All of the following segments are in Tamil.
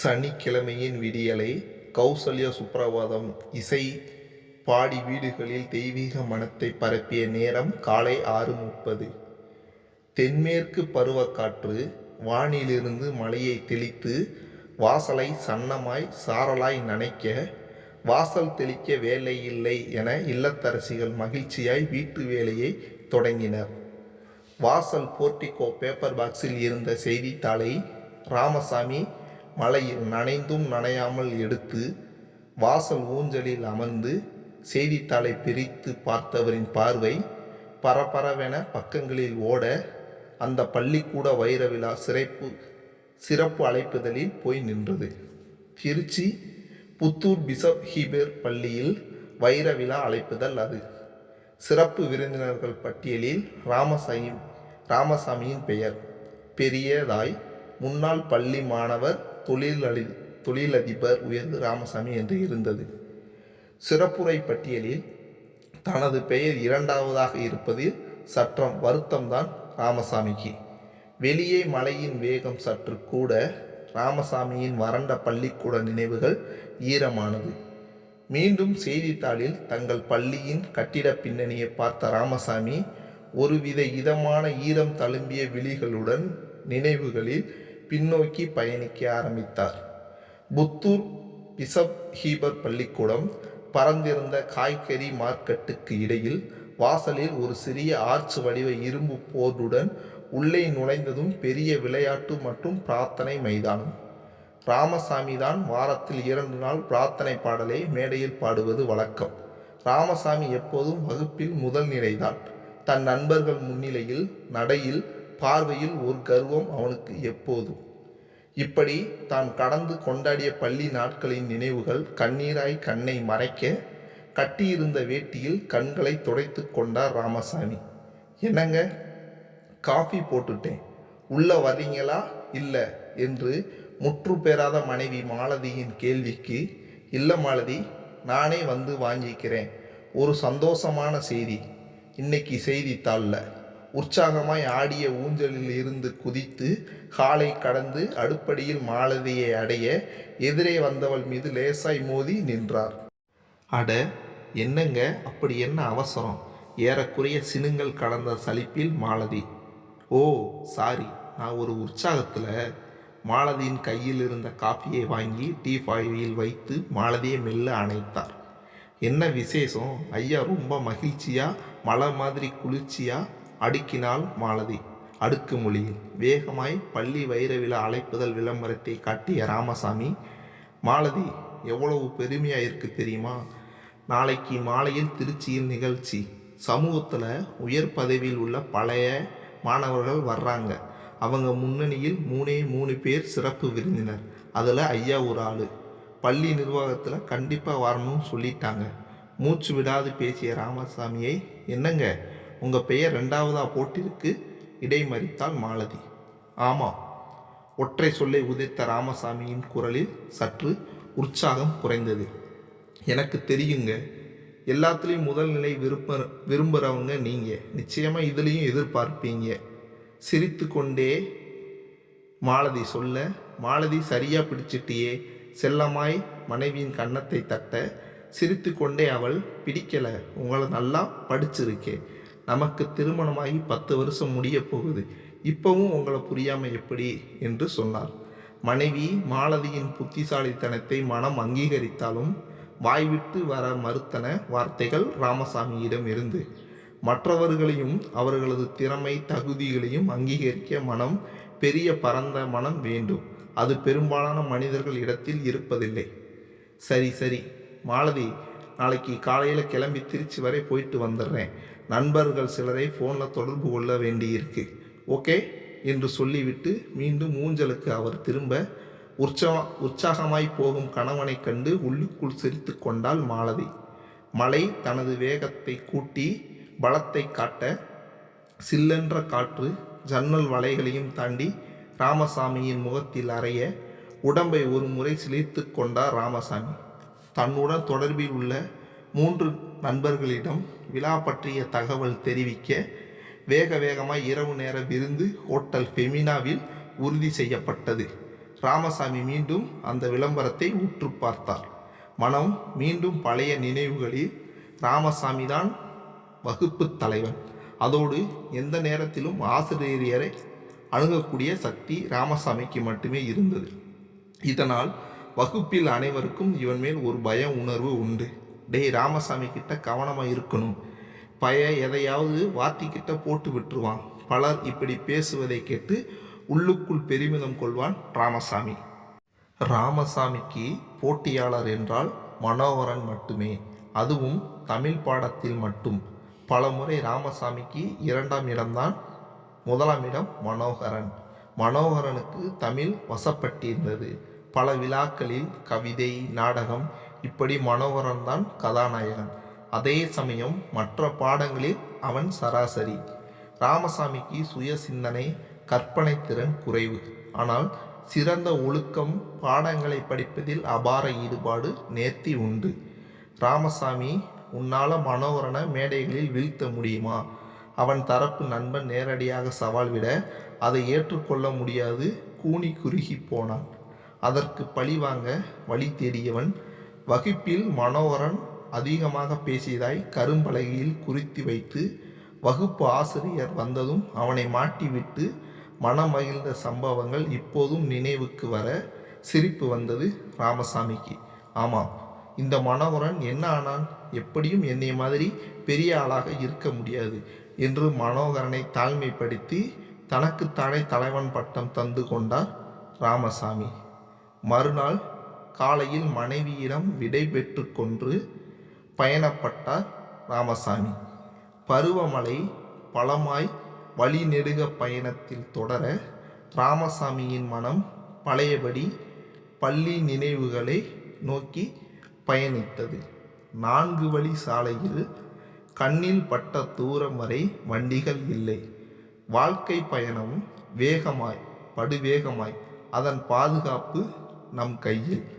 சனிக்கிழமையின் விடியலை கௌசல்யா சுப்ரபாதம் இசை பாடி வீடுகளில் தெய்வீக மனத்தை பரப்பிய நேரம் காலை ஆறு முப்பது. தென்மேற்கு பருவக்காற்று வானிலிருந்து மலையை தெளித்து வாசலை சன்னமாய் சாரலாய் நனைக்க வாசல் தெளிக்க வேலை இல்லை என இல்லத்தரசிகள் மகிழ்ச்சியாய் வீட்டு வேலையை தொடங்கினர். வாசல் போர்ட்டிகோ பேப்பர் பாக்ஸில் இருந்த செய்தித்தாளை ராமசாமி மழையில் நனைந்தும் நனையாமல் எடுத்து வாசல் ஊஞ்சலில் அமர்ந்து செய்தித்தாளை பிரித்து பார்த்தவரின் பார்வை பரபரவென பக்கங்களில் ஓட அந்த பள்ளிக்கூட வைர விழா சிறப்பு சிறப்பு அழைப்புதலில் போய் நின்றது. திருச்சி புத்தூர் பிசப் ஹீபர் பள்ளியில் வைர விழா அழைப்புதல் அது. சிறப்பு விருந்தினர்கள் பட்டியலில் ராமசாமி ராமசாமியின் பெயர். பெரியதாய் முன்னாள் பள்ளி மாணவர் தொழிலதி தொழிலதிபர் உயர்வு ராமசாமி என்று இருந்தது. சிறப்புரை பட்டியலில் தனது பெயர் இரண்டாவதாக இருப்பது சற்றம் வருத்தம்தான் ராமசாமிக்கு. வெளியே மலையின் வேகம் சற்று கூட ராமசாமியின் வறண்ட பள்ளிக்கூட நினைவுகள் ஈரமானது. மீண்டும் செய்தித்தாளில் தங்கள் பள்ளியின் கட்டிட பின்னணியை பார்த்த ராமசாமி ஒருவித இதமான ஈரம் தழும்பிய விழிகளுடன் நினைவுகளில் பின்னோக்கி பயணிக்க ஆரம்பித்தார். புத்தூர் பிசப் ஹீபர் பள்ளிக்கூடம் பறந்திருந்த காய்கறி மார்க்கெட்டுக்கு இடையில் வாசலில் ஒரு சிறிய ஆர்ச் வடிவ இரும்பு போர்டுடன் உள்ளே நுழைந்ததும் பெரிய விளையாட்டு மற்றும் பிரார்த்தனை மைதானம். ராமசாமி தான் வாரத்தில் இரண்டு நாள் பிரார்த்தனை பாடலை மேடையில் பாடுவது வழக்கம். ராமசாமி எப்போதும் வகுப்பில் முதல் நிலைதான். தன் நண்பர்கள் முன்னிலையில் நடையில் பார்வையில் ஒரு கர்வம் அவனுக்கு எப்போதும். இப்படி தான் கடந்து கொண்டாடிய பள்ளி நாட்களின் நினைவுகள் கண்ணீராய் கண்ணை மறைக்க கட்டியிருந்த வேட்டியில் கண்களை துடைத்து கொண்டார் ராமசாமி. என்னங்க? காஃபி போட்டுட்டேன். உள்ள வர்றீங்களா? இல்லை என்று முற்று பெறாத மனைவி மாலதியின் கேள்விக்கு இல்லை மாலதி நானே வந்து வாங்கிக்கிறேன். ஒரு சந்தோஷமான செய்தி. இன்னைக்கு செய்தித்தாளில் உற்சாகமாய் ஆடிய ஊஞ்சலில் இருந்து குதித்து காலை கடந்து அடுப்படியில் மாலதியை அடைய எதிரே வந்தவள் மீது லேசாய் மோதி நின்றார். அட என்னங்க? அப்படி என்ன அவசரம்? ஏறக்குறைய சினுங்கள் கடந்த சலிப்பில் மாலதி. ஓ சாரி நான் ஒரு உற்சாகத்தில். மாலதியின் கையில் இருந்த காஃபியை வாங்கி டீ பாயில் வைத்து மாலதியை மெல்ல அணைத்தார். என்ன விசேஷம்? ஐயா ரொம்ப மகிழ்ச்சியாக மலை மாதிரி குளிர்ச்சியாக அடுக்கினாள் மாலதி. அடுக்கு மொழியில் வேகமாய் பள்ளி வைர விழா அழைப்புதல் விளம்பரத்தை காட்டிய ராமசாமி மாலதி எவ்வளவு பெருமையாக இருக்கு தெரியுமா? நாளைக்கு மாலையில் திருச்சியில் நிகழ்ச்சி. சமூகத்தில் உயர் பதவியில் உள்ள பழைய மாணவர்கள் வர்றாங்க. அவங்க முன்னணியில் மூணே மூணு பேர் சிறப்பு விருந்தினர். அதில் ஐயா ஒரு ஆள். பள்ளி நிர்வாகத்தில் கண்டிப்பாக வரணும்னு சொல்லிட்டாங்க. மூச்சு விடாது பேசிய ராமசாமியை என்னங்க? உங்கள் பெயர் ரெண்டாவதாக போட்டிருக்கு. இடைமறித்தாள் மாலதி. ஆமாம் ஒற்றை சொல்லை உதைத்த ராமசாமியின் குரலில் சற்று உற்சாகம் குறைந்தது. எனக்கு தெரியுங்க. எல்லாத்துலேயும் முதல் நிலை விரும்ப விரும்புகிறவங்க நீங்கள் நிச்சயமாக இதுலேயும் எதிர்பார்ப்பீங்க. சிரித்து கொண்டே மாலதி சொல்ல மாலதி சரியாக பிடிச்சிட்டியே. செல்லமாய் மனைவியின் கன்னத்தை தட்ட சிரித்து கொண்டே அவள் பிடிக்கலை. உங்களை நல்லா படிச்சிருக்கே நமக்கு திருமணமாகி பத்து வருஷம் முடிய போகுது. இப்போவும் உங்களை புரியாமல் எப்படி? என்று சொன்னார். மனைவி மாலதியின் புத்திசாலித்தனத்தை மனம் அங்கீகரித்தாலும் வாய்விட்டு வர மறுத்தன வார்த்தைகள் ராமசாமியிடம் இருந்து. மற்றவர்களையும் அவர்களது திறமை தகுதிகளையும் அங்கீகரிக்க மனம் பெரிய பரந்த மனம் வேண்டும். அது பெரும்பாலான மனிதர்கள் இடத்தில் இருப்பதில்லை. சரி சரி. மாலதி நாளைக்கு காலையில் கிளம்பி திருச்சி வரை போயிட்டு வந்துடுறேன். நண்பர்கள் சிலரை ஃபோனில் தொடர்பு கொள்ள வேண்டியிருக்கு. ஓகே என்று சொல்லிவிட்டு மீண்டும் ஊஞ்சலுக்கு அவர் திரும்ப உற்சா உற்சாகமாய் போகும் கணவனை கண்டு உள்ளுக்குள் சிரித்து கொண்டாள் மாலதி. மலை தனது வேகத்தை கூட்டி பலத்தை காட்ட சில்லென்ற காற்று ஜன்னல் வலைகளையும் தாண்டி ராமசாமியின் முகத்தில் அறைய உடம்பை ஒரு முறை சிலிர்த்து கொண்டார் ராமசாமி. தன்னுடன் தொடர்பில் உள்ள மூன்று நண்பர்களிடம் விழா பற்றிய தகவல் தெரிவிக்க வேக வேகமாக இரவு நேர விருந்து ஹோட்டல் ஃபெமினாவில் உறுதி செய்யப்பட்டது. ராமசாமி மீண்டும் அந்த விளம்பரத்தை உற்று பார்த்தார். மனம் மீண்டும் பழைய நினைவுகளில் ராமசாமி தான் வகுப்பு தலைவன். அதோடு எந்த நேரத்திலும் ஆசிரியரை அணுகக்கூடிய சக்தி ராமசாமிக்கு மட்டுமே இருந்தது. இதனால் வகுப்பில் அனைவருக்கும் இவன் மேல் ஒரு பய உணர்வு உண்டு. டேய் ராமசாமி கிட்ட கவனமாக இருக்கணும். பய எதையாவது வாத்திக்கிட்ட போட்டு விட்டுருவான். பலர் இப்படி பேசுவதை கேட்டு உள்ளுக்குள் பெருமிதம் கொள்வான் ராமசாமி. ராமசாமிக்கு போட்டியாளர் என்றால் மனோகரன் மட்டுமே. அதுவும் தமிழ் பாடத்தில் மட்டும். பலமுறை ராமசாமிக்கு இரண்டாம் இடம்தான் முதலாம் இடம் மனோகரன். மனோகரனுக்கு தமிழ் வசப்பட்டிருந்தது. பல விழாக்களில் கவிதை நாடகம் இப்படி மனோகரன் தான் கதாநாயகன். அதே சமயம் மற்ற பாடங்களில் அவன் சராசரி. ராமசாமிக்கு சுய சிந்தனை கற்பனை திறன் குறைவு. ஆனால் சிறந்த ஒழுக்கம் பாடங்களை படிப்பதில் அபார ஈடுபாடு நேர்த்தி உண்டு. ராமசாமி உன்னால் மனோகரனை மேடைகளில் வீழ்த்த முடியுமா? அவன் தரப்பு நண்பன் நேரடியாக சவால் விட அதை ஏற்றுக்கொள்ள முடியாது கூனி குறுகி போனான். அதற்கு பழி வாங்க வழி தேடியவன் வகுப்பில் மனோகரன் அதிகமாக பேசியதாய் கரும்பலகையில் குறித்து வைத்து வகுப்பு ஆசிரியர் வந்ததும் அவனை மாட்டிவிட்டு மனமகிழ்ந்த சம்பவங்கள் இப்போதும் நினைவுக்கு வர சிரிப்பு வந்தது ராமசாமிக்கு. ஆமாம் இந்த மனோகரன் என்ன ஆனான்? எப்படியும் என்னை மாதிரி பெரிய ஆளாக இருக்க முடியாது என்று மனோகரனை தாழ்மைப்படுத்தி தனக்குத்தானே தலைவன் பட்டம் தந்து கொண்டார் ராமசாமி. மறுநாள் காலையில் மனைவியிடம் விடை பெற்று கொன்று பயணப்பட்டார் ராமசாமி. பருவமழை பலமாய் வழி நெடுக பயணத்தில் தொடர ராமசாமியின் மனம் பழையபடி பள்ளி நினைவுகளை நோக்கி பயணித்தது. நான்கு வழி சாலையில் கண்ணில் பட்ட தூரம் வரை வண்டிகள் இல்லை. வாழ்க்கை பயணம் வேகமாய் படுவேகமாய் அதன் பாதுகாப்பு நம் கையில்.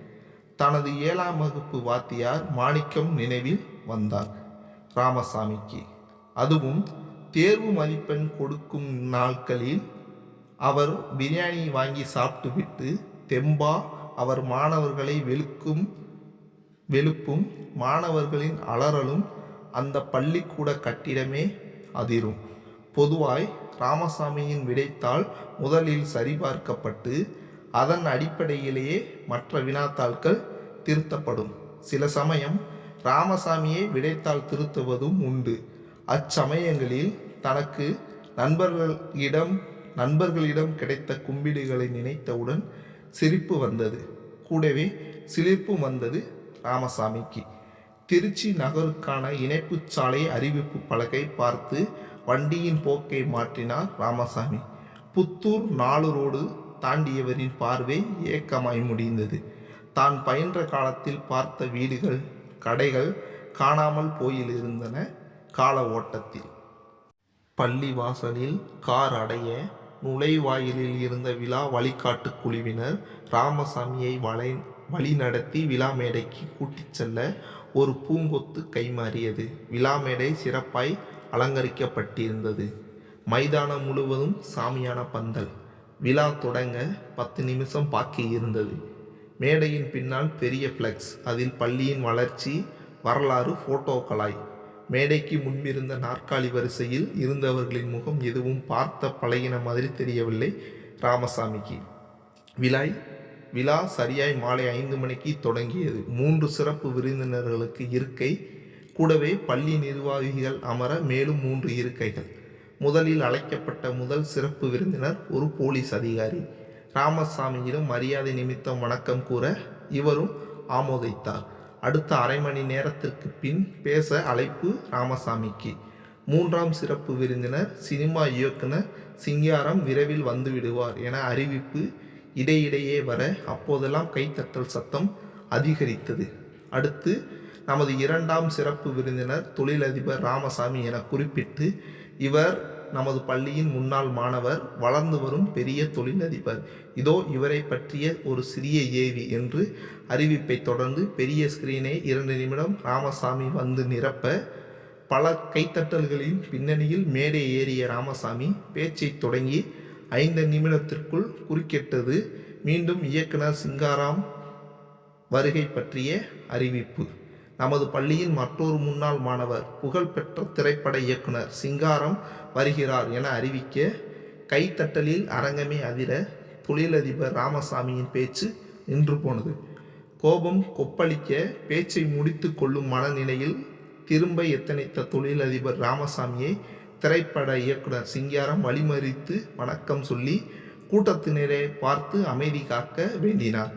தனது ஏழாம் வகுப்பு வாத்தியார் மாணிக்கம் நினைவில் வந்தார். ராமசாமிக்கு. அதுவும் தேர்வு மதிப்பெண் கொடுக்கும் நாட்களில் அவர் பிரியாணி வாங்கி சாப்பிட்டுவிட்டு தெம்பா அவர் மாணவர்களை வெளுக்கும் வெளுப்பும் மாணவர்களின் அலறலும் அந்த பள்ளிக்கூட கட்டிடமே அதிரும். பொதுவாய் ராமசாமியின் விடைத்தாள் முதலில் சரிபார்க்கப்பட்டு அதன் அடிப்படையிலேயே மற்ற வினாத்தாள்கள் திருத்தப்படும். சில சமயம் ராமசாமியே விடைத்தாள் திருத்துவதும் உண்டு. அச்சமயங்களில் தனக்கு நண்பர்களிடம் நண்பர்களிடம் கிடைத்த கும்பிடுகளை நினைத்தவுடன் சிரிப்பு வந்தது. கூடவே சிலிர்ப்பும் வந்தது ராமசாமிக்கு. திருச்சி நகருக்கான இணைப்பு சாலை அறிவிப்பு பலகை பார்த்து வண்டியின் போக்கை மாற்றினார் ராமசாமி. புத்தூர் நாலு ரோடு தாண்டியவரின் பார்வை ஏக்கமாய் முடிந்தது. தான் பயின்ற காலத்தில் பார்த்த வீடுகள் கடைகள் காணாமல் போயிலிருந்தன கால ஓட்டத்தில். பள்ளி வாசலில் கார் அடைய நுழைவாயிலில் இருந்த விழா வழிகாட்டு குழுவினர் ராமசாமியை வளை வழி நடத்தி விழா மேடைக்கு கூட்டிச் செல்ல ஒரு பூங்கொத்து கைமாறியது. விழா மேடை சிறப்பாய் அலங்கரிக்கப்பட்டிருந்தது. மைதானம் முழுவதும் சாமியான பந்தல். விழா தொடங்க பத்து நிமிஷம் பாக்கி இருந்தது. மேடையின் பின்னால் பெரிய ஃப்ளெக்ஸ் அதில் பள்ளியின் வளர்ச்சி வரலாறு ஃபோட்டோக்களாய் மேடைக்கு முன்பிருந்த நாற்காலி வரிசையில் இருந்தவர்களின் முகம் எதுவும் பார்த்த பழகின மாதிரி தெரியவில்லை ராமசாமிக்கு. விழாய் விழா சரியாய் மாலை ஐந்து மணிக்கு தொடங்கியது. மூன்று சிறப்பு விருந்தினர்களுக்கு இருக்கை கூடவே பள்ளி நிர்வாகிகள் அமர மேலும் மூன்று இருக்கைகள். முதலில் அழைக்கப்பட்ட முதல் சிறப்பு விருந்தினர் ஒரு போலீஸ் அதிகாரி. ராமசாமியிடம் மரியாதை நிமித்தம் வணக்கம் கூற இவரும் ஆமோதித்தார். அடுத்த அரை மணி நேரத்திற்கு பின் பேச அழைப்பு ராமசாமிக்கு. மூன்றாம் சிறப்பு விருந்தினர் சினிமா இயக்குனர் சிங்காரம் விரைவில் வந்துவிடுவார் என அறிவிப்பு இடையிடையே வர அப்போதெல்லாம் கைத்தட்டல் சத்தம் அதிகரித்தது. அடுத்து நமது இரண்டாம் சிறப்பு விருந்தினர் தொழிலதிபர் ராமசாமி என குறிப்பிட்டு இவர் நமது பள்ளியின் முன்னாள் மாணவர் வளர்ந்து வரும் பெரிய தொழிலதிபர். இதோ இவரை பற்றிய ஒரு சிறிய ஏவி என்று அறிவிப்பை தொடர்ந்து பெரிய ஸ்கிரீனை இரண்டு நிமிடம் ராமசாமி வந்து நிரப்ப பல கைத்தட்டல்களின் பின்னணியில் மேடை ஏறிய ராமசாமி பேச்சை தொடங்கி ஐந்து நிமிடத்திற்குள் குறுக்கிட்டது. மீண்டும் இயக்குனர் சிங்காராம் வருகை பற்றிய அறிவிப்பு. நமது பள்ளியின் மற்றொரு முன்னாள் மாணவர் புகழ்பெற்ற திரைப்பட இயக்குனர் சிங்காரம் வருகிறார் என அறிவிக்க கைத்தட்டலில் அரங்கமே அதிர தொழிலதிபர் ராமசாமியின் பேச்சு நின்று போனது. கோபம் கொப்பளிக்க பேச்சை முடித்து கொள்ளும் மனநிலையில் திரும்ப எத்தனைத்த தொழிலதிபர் ராமசாமியை திரைப்பட இயக்குனர் சிங்காரம் வழிமறித்து வணக்கம் சொல்லி கூட்டத்தினரை பார்த்து அமைதி காக்க வேண்டினார்.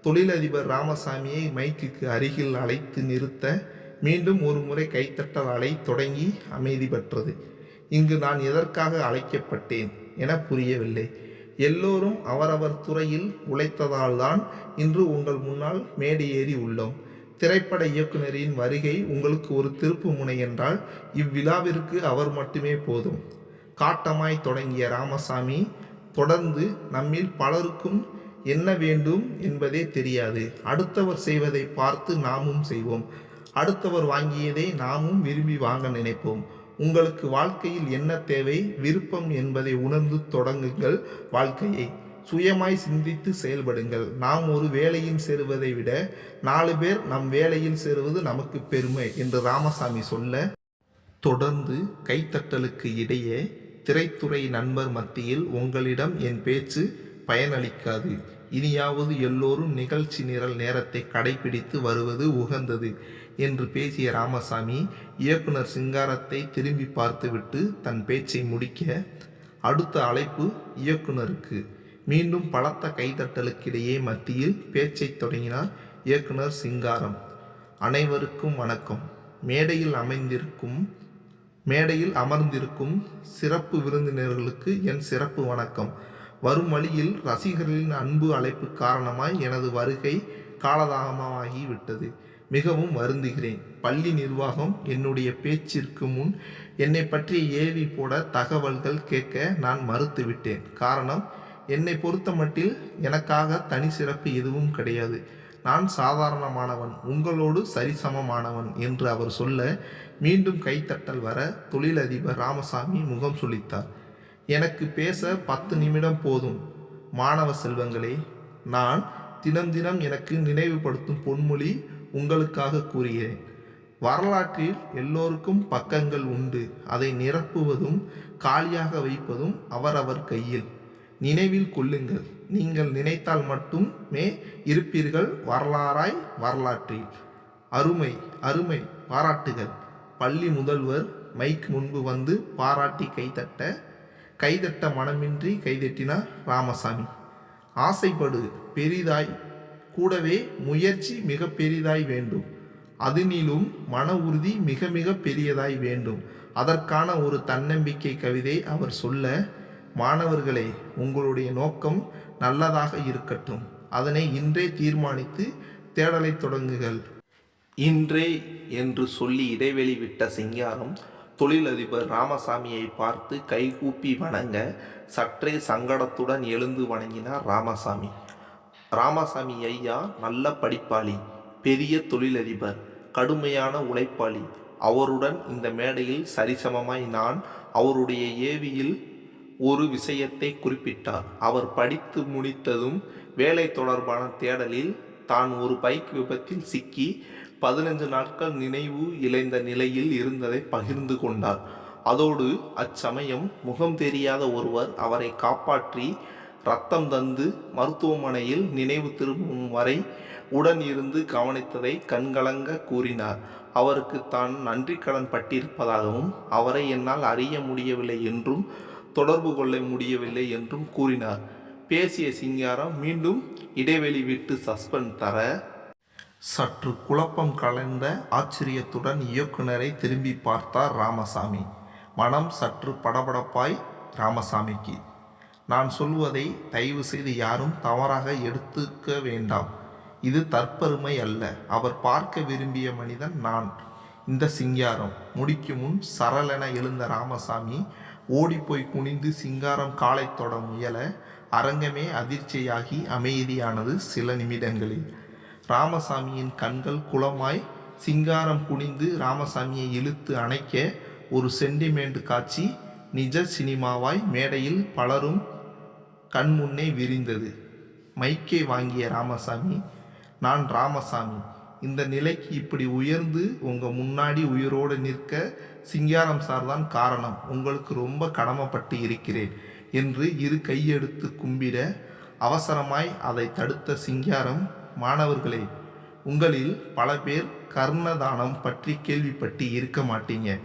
தொழிலதிபர் ராமசாமியை மைக்குக்கு அருகில் அழைத்து நிறுத்த மீண்டும் ஒரு முறை கைத்தட்டல் அலை தொடங்கி அமைதி பெற்றது. இங்கு நான் எதற்காக அழைக்கப்பட்டேன் என புரியவில்லை. எல்லோரும் அவரவர் துறையில் உழைத்ததால்தான் இன்று உங்கள் முன்னால் மேடை ஏறி உள்ளோம். திரைப்பட இயக்குனரின் வருகை உங்களுக்கு ஒரு திருப்பு முனை என்றால் இவ்விழாவிற்கு அவர் மட்டுமே போதும். காட்டமாய் தொடங்கிய ராமசாமி தொடர்ந்து நம்மில் பலருக்கும் என்ன வேண்டும் என்பதே தெரியாது. அடுத்தவர் செய்வதை பார்த்து நாமும் செய்வோம். அடுத்தவர் வாங்கியதை நாமும் விரும்பி வாங்க நினைப்போம். உங்களுக்கு வாழ்க்கையில் என்ன தேவை? விருப்பம் என்பதை உணர்ந்து தொடங்குங்கள் வாழ்க்கையை. சுயமாய் சிந்தித்து செயல்படுங்கள். நாம் ஒரு வேலையில் சேருவதை விட நாலு பேர் நம் வேலையில் சேருவது நமக்கு பெருமை என்று ராமசாமி சொல்ல தொடர்ந்து கைத்தட்டலுக்கு இடையே திரைத்துறை நண்பர் மத்தியில் உங்களிடம் என் பேச்சு பயனளிக்காது. இனியாவது எல்லோரும் நிகழ்ச்சி நிரல் நேரத்தை கடைபிடித்து வருவது உகந்தது என்று பேசிய ராமசாமி இயக்குனர் சிங்காரத்தை திரும்பி பார்த்துவிட்டு தன் பேச்சை முடிக்க அடுத்த அழைப்பு இயக்குனருக்கு. மீண்டும் பலத்த கைதட்டலுக்கிடையே மத்தியில் பேச்சை தொடங்கினார் இயக்குனர் சிங்காரம். அனைவருக்கும் வணக்கம். மேடையில் அமைந்திருக்கும் மேடையில் அமர்ந்திருக்கும் சிறப்பு விருந்தினர்களுக்கு என் சிறப்பு வணக்கம். வரும் வழியில் ரசிகர்களின் அன்பு அழைப்பு காரணமாய் எனது வருகை காலதாமமாகி விட்டது. மிகவும் வருந்துகிறேன். பள்ளி நிர்வாகம் என்னுடைய பேச்சிற்கு முன் என்னை பற்றி ஏவி போட தகவல்கள் கேட்க நான் மறுத்துவிட்டேன் காரணம் என்னை பொறுத்தமட்டில் எனக்காக தனி சிறப்பு எதுவும் கிடையாது. நான் சாதாரணமானவன் உங்களோடு சரிசமமானவன் என்று அவர் சொல்ல மீண்டும் கைத்தட்டல் வர தொழிலதிபர் ராமசாமி முகம் சுளித்தார் எனக்கு பேச பத்து நிமிடம் போதும். மாணவ செல்வங்களே நான் தினம் தினம் எனக்கு நினைவுபடுத்தும் பொன்மொழி உங்களுக்காக கூறுகிறேன். வரலாற்றில் எல்லோருக்கும் பக்கங்கள் உண்டு. அதை நிரப்புவதும் காலியாக வைப்பதும் அவரவர் கையில். நினைவில் கொள்ளுங்கள் நீங்கள் நினைத்தால் மட்டுமே இருப்பீர்கள் வரலாறாய் வரலாற்றில். அருமை அருமை பாராட்டுகள். பள்ளி முதல்வர் மைக் முன்பு வந்து பாராட்டி கைதட்ட கைதட்ட மனமின்றி கைதட்டினார் ராமசாமி. ஆசைப்படு பெரிதாய். கூடவே முயற்சி மிக பெரிதாய் வேண்டும். அதனிலும் மன உறுதி மிக மிக பெரியதாய் வேண்டும். அதற்கான ஒரு தன்னம்பிக்கை கவிதை அவர் சொல்ல மாணவர்களே உங்களுடைய நோக்கம் நல்லதாக இருக்கட்டும். அதனை இன்றே தீர்மானித்து தேடலை தொடங்குங்கள். இன்றே என்று சொல்லி இடைவெளி விட்ட சிங்காரம் தொழிலதிபர் ராமசாமியை பார்த்து கைகூப்பி வணங்க சற்றே சங்கடத்துடன் எழுந்து வணங்கினார் ராமசாமி. ராமசாமி ஐயா நல்ல படிப்பாளி பெரிய தொழிலதிபர் கடுமையான உழைப்பாளி. அவருடன் இந்த மேடையில் சரிசமமாய் நான் அவருடைய ஏவியில் ஒரு விஷயத்தை குறிப்பிட்டார். அவர் படித்து முடித்ததும் வேலை தொடர்பான தேடலில் தான் ஒரு பைக் விபத்தில் சிக்கி பதினஞ்சு நாட்கள் நினைவு இழைந்த நிலையில் இருந்ததை பகிர்ந்து கொண்டார். அதோடு அச்சமயம் முகம் தெரியாத ஒருவர் அவரை காப்பாற்றி ரத்தம் தந்து மருத்துவமனையில் நினைவு திரும்பும் வரை உடன் இருந்து கவனித்ததை கண்கலங்க கூறினார். அவருக்கு தான் நன்றி கடன் பட்டிருப்பதாகவும் அவரை என்னால் அறிய முடியவில்லை என்றும் தொடர்பு கொள்ள முடியவில்லை என்றும் கூறினார். பேசிய சிங்காரம் மீண்டும் இடைவெளி விட்டு சஸ்பெண்ட் தர சற்று குழப்பம் கலந்த ஆச்சரியத்துடன் இயக்குனரை திரும்பி பார்த்தார் ராமசாமி. மனம் சற்று படபடப்பாய் ராமசாமிக்கு. நான் சொல்வதை தயவு செய்து யாரும் தவறாக எடுத்துக்க வேண்டாம். இது தற்பெருமை அல்ல. அவர் பார்க்க விரும்பிய மனிதன் நான். இந்த சிங்காரம் முடிக்கும் முன் சரளென எழுந்த ராமசாமி ஓடிப்போய் குனிந்து சிங்காரம் காலை தொட முயல அரங்கமே அதிர்ச்சியாகி அமைதியானது சில நிமிடங்களில். ராமசாமியின் கண்கள் குளமாய் சிங்காரம் குனிந்து ராமசாமியை இழுத்து அணைக்க ஒரு சென்டிமெண்ட் காட்சி நிஜ சினிமாவாய் மேடையில் பலரும் கண்முன்னே விரிந்தது. மைக்கை வாங்கிய ராமசாமி நான் ராமசாமி. இந்த நிலைக்கு இப்படி உயர்ந்து உங்கள் முன்னாடி உயிரோடு நிற்க சிங்காரம் சார் தான் காரணம். உங்களுக்கு ரொம்ப கடமைப்பட்டு இருக்கிறேன் என்று இரு கையெடுத்து கும்பிட அவசரமாய் அதை தடுத்த சிங்காரம் மாணவர்களே உங்களில் பல பேர் கர்ணதானம் பற்றி கேள்விப்பட்டு இருக்க மாட்டீங்க.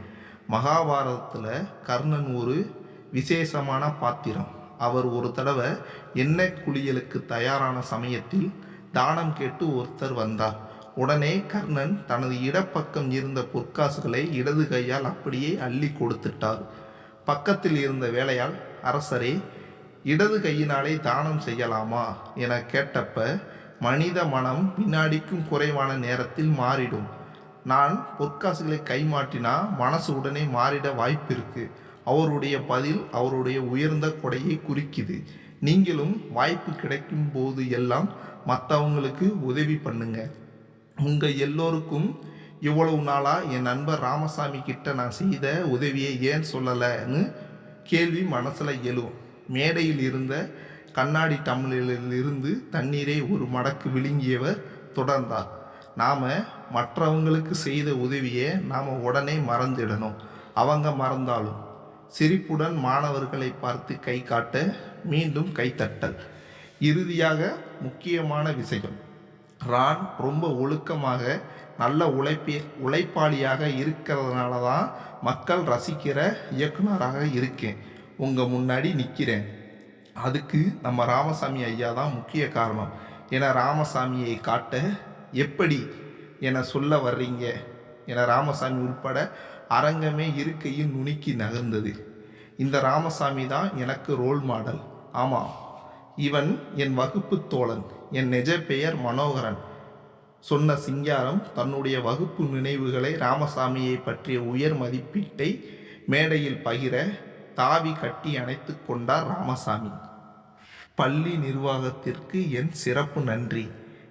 மகாபாரதத்தில் கர்ணன் ஒரு விசேஷமான பாத்திரம். அவர் ஒரு தடவை எண்ணெய் குளியலுக்கு தயாரான சமயத்தில் தானம் கேட்டு ஒருத்தர் வந்தார். உடனே கர்ணன் தனது இடப்பக்கம் இருந்த பொற்காசுகளை இடது கையால் அப்படியே அள்ளி கொடுத்துட்டார். பக்கத்தில் இருந்த வேலையால் அரசரே இடது கையினாலே தானம் செய்யலாமா? என கேட்டப்ப மனித மனம் வினாடிக்கும் குறைவான நேரத்தில் மாறிடும். நான் பொற்காசுகளை கைமாட்டினா மனசு உடனே மாறிட வாய்ப்பு இருக்கு அவருடைய பதில் அவருடைய உயர்ந்த கொடையை குறிக்குது. நீங்களும் வாய்ப்பு கிடைக்கும் போது எல்லாம் மற்றவங்களுக்கு உதவி பண்ணுங்க. உங்கள் எல்லோருக்கும் இவ்வளவு நாளாக என் நண்பர் ராமசாமி கிட்ட நான் செய்த உதவியை ஏன் சொல்லலைன்னு கேள்வி மனசில் எழும். மேடையில் இருந்த கண்ணாடி டம்ளரிலிருந்து தண்ணீரை ஒரு மடக்கு விழுங்கியவர் தொடர்ந்தார். நாம் மற்றவங்களுக்கு செய்த உதவியை நாம் உடனே மறந்துடணும். அவங்க மறந்தாலும். சிரிப்புடன் மாணவர்களை பார்த்து கை காட்ட மீண்டும் கைத்தட்டல் இறுதியாக முக்கியமான விஷயம். ரான் ரொம்ப ஒழுக்கமாக நல்ல உழைப்பி உழைப்பாளியாக இருக்கிறதுனால தான் மக்கள் ரசிக்கிற இயக்குனராக இருக்கேன். உங்கள் முன்னாடி நிற்கிறேன் அதுக்கு நம்ம ராமசாமி ஐயா தான் முக்கிய காரணம். ஏன்னா ராமசாமியை காட்ட எப்படி என சொல்ல வர்றீங்க? என ராமசாமி உட்பட அரங்கமே இருக்கையில் நுணுக்கி நகர்ந்தது. இந்த ராமசாமி தான் எனக்கு ரோல் மாடல் ஆமாம் இவன் என் வகுப்பு தோழன். என் நிஜ பெயர் மனோகரன். சொன்ன சிங்காரம் தன்னுடைய வகுப்பு நினைவுகளை ராமசாமியை பற்றிய உயர் மதிப்பீட்டை மேடையில் பகிர தாவி கட்டி அணைத்து கொண்டார் ராமசாமி. பள்ளி நிர்வாகத்திற்கு என் சிறப்பு நன்றி.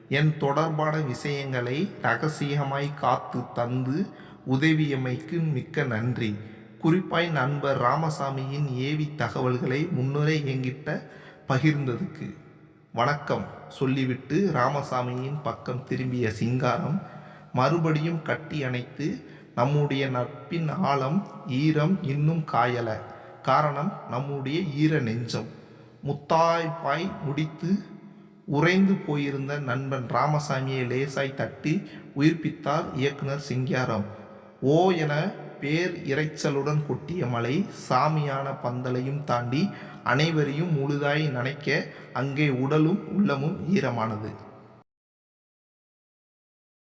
என் தொடர்பான விஷயங்களை ரகசியமாய் காத்து தந்து உதவியமைக்கு மிக்க நன்றி. குறிப்பாய் நண்பர் ராமசாமியின் ஏவி தகவல்களை முன்னுரை என்கிட்ட பகிர்ந்ததுக்கு வணக்கம். சொல்லிவிட்டு ராமசாமியின் பக்கம் திரும்பிய சிங்காரம் மறுபடியும் கட்டி அணைத்து நம்முடைய நட்பின் ஆழம் ஈரம் இன்னும் காயல. காரணம் நம்முடைய ஈர நெஞ்சம். முத்தாய்ப்பாய் முடித்து உறைந்து போயிருந்த நண்பன் ராமசாமியை லேசாய் தட்டி உயிர்ப்பித்தார் இயக்குனர் சிங்காரம். ஓ என பேர் இரைச்சலுடன் கொட்டிய மலை சாமியான பந்தலையும் தாண்டி அனைவரையும் முழுதாய் நனைக்க அங்கே உடலும் உள்ளமும் ஈரமானது.